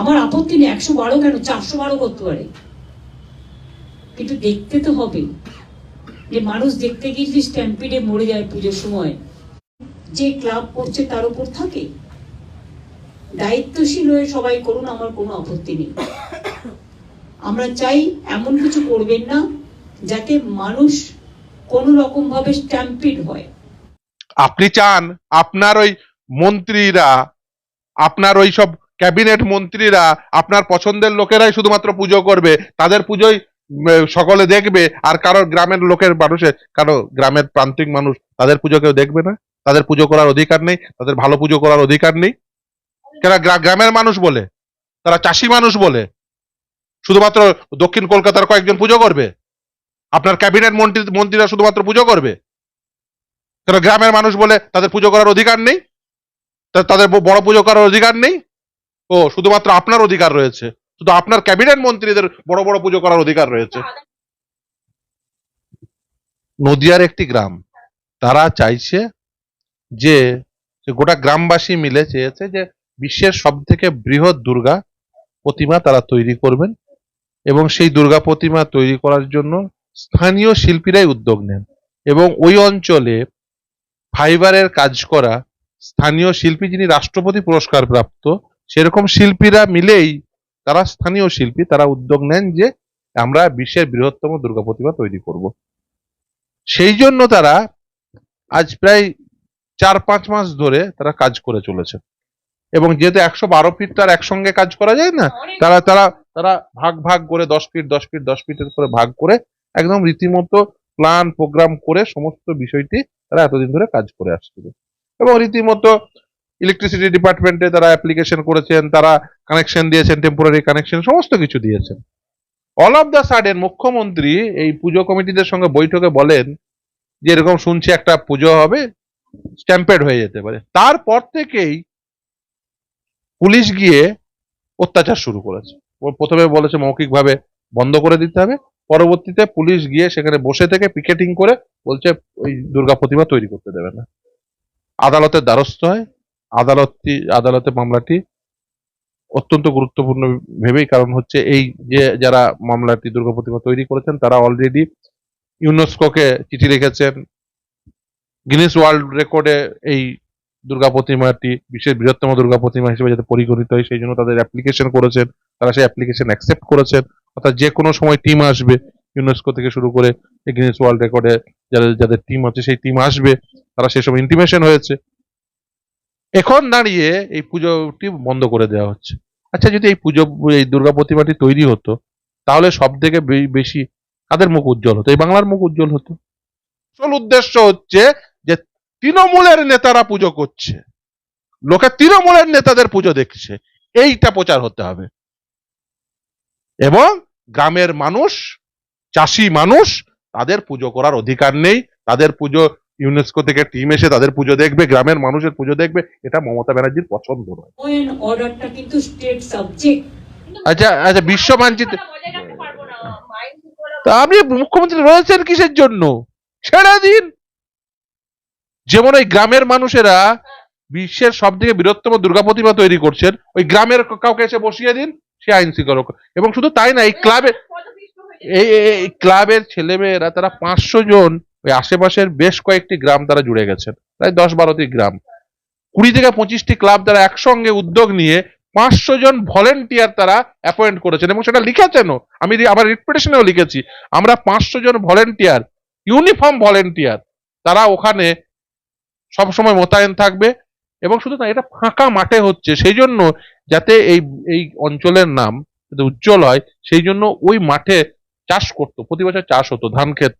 আমার আপত্তি নেই, একশো বারো কেন? চারশো বারো করতে পারে। কিন্তু দেখতে তো হবে। যে মানুষ দেখতে গিয়ে যদি স্ট্যাম্পিডে মরে যায় পুজোর সময়, যে ক্লাব করছে তার উপর থাকে। দায়িত্বশীল হয়ে সবাই করুন, আমার কোনো আপত্তি নেই। আমরা চাই এমন কিছু করবেন না, যাতে মানুষ কোনো রকম ভাবে স্ট্যাম্পিড হয়। আপনি চান আপনার ওই মন্ত্রীরা, আপনার ওই সব ক্যাবিনেট মন্ত্রীরা আপনার পছন্দের লোকেরাই শুধুমাত্র পুজো করবে। তাদের পুজোই সকলে দেখবে, আর কারও গ্রামের লোকের মানুষের, কারও গ্রামের প্রান্তিক মানুষ, তাদের পুজো কেউ দেখবে না। তাদের পুজো করার অধিকার নেই, তাদের ভালো পুজো করার অধিকার নেই। গ্রা- গ্রামের মানুষ বলে? তারা চাষি মানুষ বলে। শুধুমাত্র দক্ষিণ কলকাতার কয়েকজন পুজো করবে? আপনার ক্যাবিনেট মন্ত্রী, মন্ত্রীরা শুধুমাত্র পুজো করবে? কেন গ্রামের মানুষ বলে তাদের পুজো করার অধিকার নেই? তাদের বড় পুজো করার অধিকার নেই? ও, শুধুমাত্র আপনার অধিকার রয়েছে। শুধু আপনার ক্যাবিনেট মন্ত্রীদের বড় বড় পুজো করার অধিকার রয়েছে। নদিয়ার একটি গ্রাম, তারা চাইছে যে গোটা গ্রামবাসী মিলে চেয়েছে যে, বিশ্বের সব থেকে বৃহৎ দুর্গা প্রতিমা তারা তৈরি করবেন এবং সেই দুর্গা প্রতিমা তৈরি করার জন্য স্থানীয় শিল্পীরাই উদ্যোগ নেন এবং ওই অঞ্চলে ফাইবারের কাজ করা স্থানীয় শিল্পী যিনি রাষ্ট্রপতি পুরস্কার প্রাপ্ত সেরকম শিল্পীরা মিলেই তারা স্থানীয় শিল্পী তারা উদ্যোগ নেন যে আমরা বিশ্বের বৃহত্তম দুর্গা প্রতিমা তৈরি করব। সেই জন্য তারা আজ প্রায় চার পাঁচ মাস ধরে তারা কাজ করে চলেছে। এবং যেহেতু একশো বারো ফিট তার একসঙ্গে কাজ করা যায় না তারা তারা তারা ভাগ ভাগ করে দশ ফিট দশ ফিট দশ ফিটের করে ভাগ করে একদম রীতিমতো প্ল্যান প্রোগ্রাম করে সমস্ত বিষয়টি তারা এতদিন ধরে কাজ করে আসছিল। এবং রীতিমতো ইলেকট্রিসিটি ডিপার্টমেন্টে তারা অ্যাপ্লিকেশন করেছেন, তারা কানেকশন দিয়েছেন টেম্পোরারি কানেকশন সমস্ত কিছু দিয়েছেন। অল অফ দ্য সাডেন মুখ্যমন্ত্রী এই পুজো কমিটিদের সঙ্গে বৈঠকে বলেন যে এরকম শুনছি একটা পুজো হবে স্ট্যাম্পেড হয়ে যেতে পারে। তারপর থেকেই পুলিশ গিয়ে অত্যাচার শুরু করেছে। প্রথমে বলেছে মৌখিকভাবে বন্ধ করে দিতে হবে, পরবর্তীতে পুলিশ গিয়ে সেখানে বসে থেকে পিকেটিং করে বলছে ওই দুর্গা প্রতিমা তৈরি করতে দেবে না। আদালতের দ্বারস্থ হয় আদালতটি, আদালতে মামলাটি অত্যন্ত গুরুত্বপূর্ণ ভেবেই, কারণ হচ্ছে এই যে যারা মামলাটি দুর্গা প্রতিমা তৈরি করেছেন, তারা অলরেডি ইউনেস্কোকে চিঠি লিখেছেন। গিনেস ওয়ার্ল্ড রেকর্ডে এই দুর্গা প্রতিমাটি, বিশ্বের বৃহত্তম দুর্গা প্রতিমা হিসেবে যাতে পরিগণিত হয়, সেই জন্য তাদের অ্যাপ্লিকেশন করেছেন। তারা সেই অ্যাপ্লিকেশন অ্যাকসেপ্ট করেছেন। অর্থাৎ যে কোনো সময় টিম আসবে ইউনেস্কো থেকে শুরু করে গিনেস ওয়ার্ল্ড রেকর্ডে যাদের যাদের টিম আছে, সেই টিম আসবে। তারা সেই সময় ইন্টিমেশন হয়েছে। এখন দাঁড়িয়ে এই পুজোটি বন্ধ করে দেওয়া হচ্ছে। আচ্ছা যদি এই পুজো, এই দুর্গা প্রতিমাটি তৈরি হতো, তাহলে সব থেকে বেশি কাদের মুখ উজ্জ্বল হতো? এই বাংলার মুখ উজ্জ্বল হতো। আসল উদ্দেশ্য হচ্ছে যে তৃণমূলের নেতারা পুজো করছে। লোকে তৃণমূলের নেতাদের পুজো দেখছে। এইটা প্রচার হতে হবে। এবং গ্রামের মানুষ, চাষি মানুষ, তাদের পুজো করার অধিকার নেই। তাদের পুজো ইউনেস্কো থেকে টিম এসে তাদের পুজো দেখবে গ্রামের মানুষের পুজো দেখবে এটা মমতা ব্যানার্জির পছন্দ নয়। অর্ডারটা কিন্তু স্টেট সাবজেক্ট আচ্ছা আচ্ছা বিশ্ব মানচিত্র তা আপনি মুখ্যমন্ত্রী রয়েছেন কিসের জন্য? ছেড়ে দিন যেমন ওই গ্রামের মানুষেরা বিশ্বের সব থেকে বৃহত্তম দুর্গা প্রতিমা তৈরি করছেন ওই গ্রামের কাউকে এসে বসিয়ে দিন সে আইন শৃঙ্খলা এবং শুধু তাই না এই ক্লাবে এই এই- এই ক্লাবের ছেলেমেয়েরা তারা পাঁচশো জন ওই আশেপাশের বেশ কয়েকটি গ্রাম তারা জুড়ে গেছেন প্রায় দশ বারোটি গ্রাম। কুড়ি থেকে পঁচিশটি ক্লাব তারা একসঙ্গে উদ্যোগ নিয়ে পাঁচশো জন ভলেন্টিয়ার তারা অ্যাপয়েন্ট করেছেন এবং সেটা লিখেছেনও। আমি আমার রিপ্রেশনেও লিখেছি। আমরা পাঁচশো জন ভলেন্টিয়ার ইউনিফর্ম ভলেন্টিয়ার, তারা ওখানে সব সময় মোতায়েন থাকবে এবং শুধু না এটা ফাঁকা মাঠে হচ্ছে। সেই জন্য যাতে এই এই অঞ্চলের নাম যাতে উজ্জ্বল হয়, সেই জন্য ওই মাঠে চাষ করতো, প্রতি বছর চাষ হতো, ধান ক্ষেত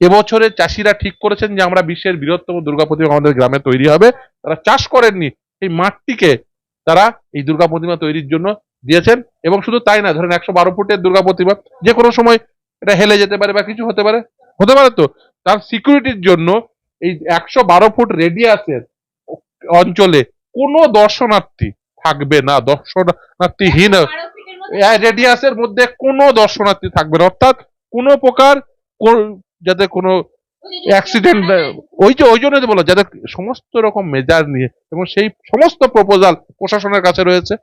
এবছরে চাষিরা ঠিক করেছেন যে আমরা বিশ্বের বৃহত্তম দুর্গা প্রতিমা আমাদের গ্রামে তৈরি হবে। তারা চাষ করেননি এই মাঠটিকে তারা এই দুর্গা প্রতিমা তৈরির জন্য দিয়েছেন। এবং শুধু তাই না ধরেন একশো বারো ফুটের দুর্গা প্রতিমা যে কোনো সময় এটা হেলে যেতে পারে বা কিছু হতে পারে হতে পারে তো। তার সিকিউরিটির জন্য এই একশো বারো ফুট রেডিয়াসের অঞ্চলে কোনো দর্শনার্থী থাকবে না দর্শনার্থীহীন রেডিয়াসের মধ্যে কোনো দর্শনার্থী থাকবে না। অর্থাৎ কোনো প্রকার কোন- যাতে কোনো অ্যাক্সিডেন্ট ওই যে ওই জন্য বলো যাদের সমস্ত রকম মেজাজ নিয়ে এবং সেই সমস্ত প্রপোজাল প্রশাসনের কাছে রয়েছে।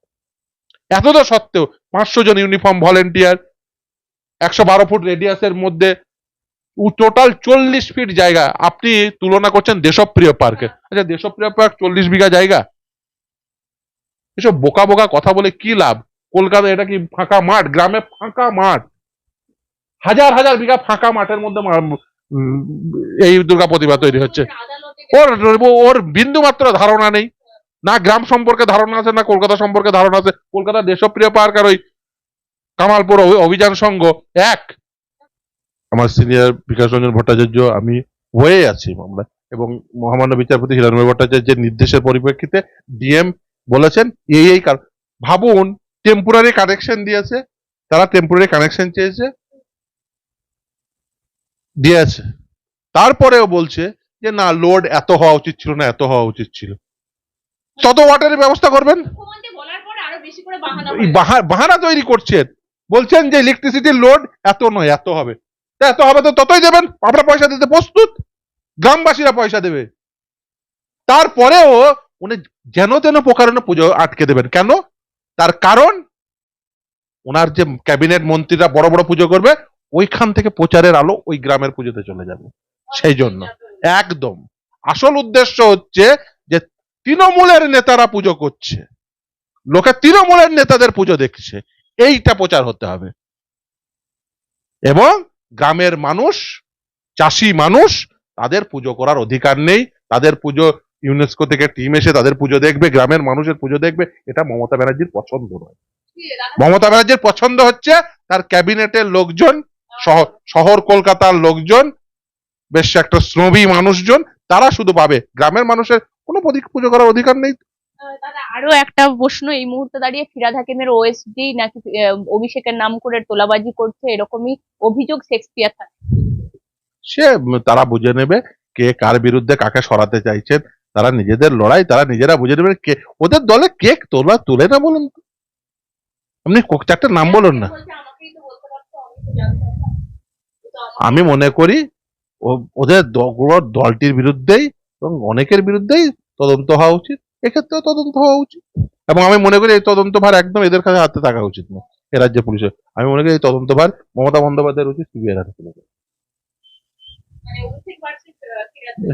এত তো সত্ত্বেও পাঁচশো জন ইউনিফর্ম ভলেন্টিয়ার একশো বারো ফুট রেডিয়াসের মধ্যে টোটাল চল্লিশ ফিট জায়গা। আপনি তুলনা করছেন দেশপ্রিয় পার্কে আচ্ছা দেশপ্রিয় পার্ক চল্লিশ বিঘা জায়গা? এসব বোকা বোকা কথা বলে কি লাভ? কলকাতা, এটা কি ফাঁকা মাঠ? গ্রামে ফাঁকা মাঠ। হাজার হাজার বিঘা ফাঁকা মাঠের মধ্যে এই দুর্গা প্রতিভা তৈরি হচ্ছে। ওর ওর বিন্দু মাত্র ধারণা নেই। না গ্রাম সম্পর্কে ধারণা আছে, না কলকাতা সম্পর্কে ধারণা আছে। কলকাতা দেশপ্রিয় পার্ক আর ওই কামালপুর অভিযান সংঘ এক। আমার সিনিয়র বিকাশ রঞ্জন ভট্টাচার্য, আমি হয়ে আছি মামলা এবং মহামান্য বিচারপতি হিরণময় ভট্টাচার্যের নির্দেশের পরিপ্রেক্ষিতে ডিএম বলেছেন, এই এই কারণ ভাবুন টেম্পোরারি কানেকশন দিয়েছে। তারা টেম্পোরারি কানেকশন চেয়েছে। দিয়েছে। তারপরেও বলছে যে না লোড এত হওয়া উচিত ছিল না এত হওয়া উচিত ছিল। তত ওয়াটারের ব্যবস্থা করবেন? বাহানা বাহা- বাহানা তৈরি করছেন। বলছেন যে ইলেকট্রিসিটির লোড এত নয় এত হবে। তা এত হবে তো ততই দেবেন? আমরা পয়সা দিতে প্রস্তুত? গ্রামবাসীরা পয়সা দেবে। তারপরেও উনি যেন তেন প্রকারণে পুজো আটকে দেবেন। কেন? তার কারণ ওনার যে ক্যাবিনেট মন্ত্রীরা বড় বড় পুজো করবে ওইখান থেকে প্রচারের আলো ওই গ্রামের পুজোতে চলে যাবে। সেই জন্য। একদম। আসল উদ্দেশ্য হচ্ছে যে তৃণমূলের নেতারা পুজো করছে। লোকে তৃণমূলের নেতাদের পুজো দেখছে। এইটা প্রচার হতে হবে। এবং গ্রামের মানুষ চাষি মানুষ তাদের পুজো করার অধিকার নেই। তাদের পুজো ইউনেস্কো থেকে টিম এসে তাদের পুজো দেখবে গ্রামের মানুষের পুজো দেখবে। এটা মমতা ব্যানার্জির পছন্দ নয়। মমতা ব্যানার্জির পছন্দ হচ্ছে তার ক্যাবিনেটের লোকজন শহর শহর কলকাতার লোকজন বেশ একটা শ্রমী মানুষজন তারা শুধু পাবে। গ্রামের মানুষের কোনো পুজো করার অধিকার নেই। দাদা আরও একটা প্রশ্ন এই মুহূর্তে দাঁড়িয়ে ফিরাদ হাকিমের ওএসডি নাকি অভিষেকের নাম করে তোলাবাজি করছে এরকমই অভিযোগ শেক্সপিয়ার থাকে সে তারা বুঝে নেবে কে কার বিরুদ্ধে কাকে সরাতে চাইছেন। তারা নিজেদের লড়াই তারা নিজেরা বুঝে নেবে কে ওদের দলে কেক তোলা তুলে না বলুন তো? আপনি চারটে নাম বলুন না বলছে, আমাকেই তো বলতে পারছ, আমি তো জানতাম না। কিন্তু আমার- আমি মনে করি ও- ওদের দলটির বিরুদ্ধেই এবং অনেকের বিরুদ্ধেই তদন্ত হওয়া উচিত। এক্ষেত্রেও তদন্ত হওয়া উচিত। এবং আমি মনে করি এই তদন্ত ভার একদম এদের কাছে হাতে থাকা উচিত না এ রাজ্য পুলিশের। আমি মনে করি এই তদন্ত ভার মমতা বন্দ্যোপাধ্যায়ের উচিত সিবিআই হাতে তুলে। মানে।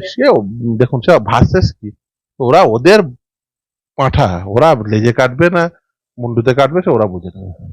সে দেখুন সে ভার্সেস কি? ওরা ওদের পাঁঠা ওরা লেজে কাটবে না মুন্ডুতে কাটবে সে ওরা বুঝে নেবে।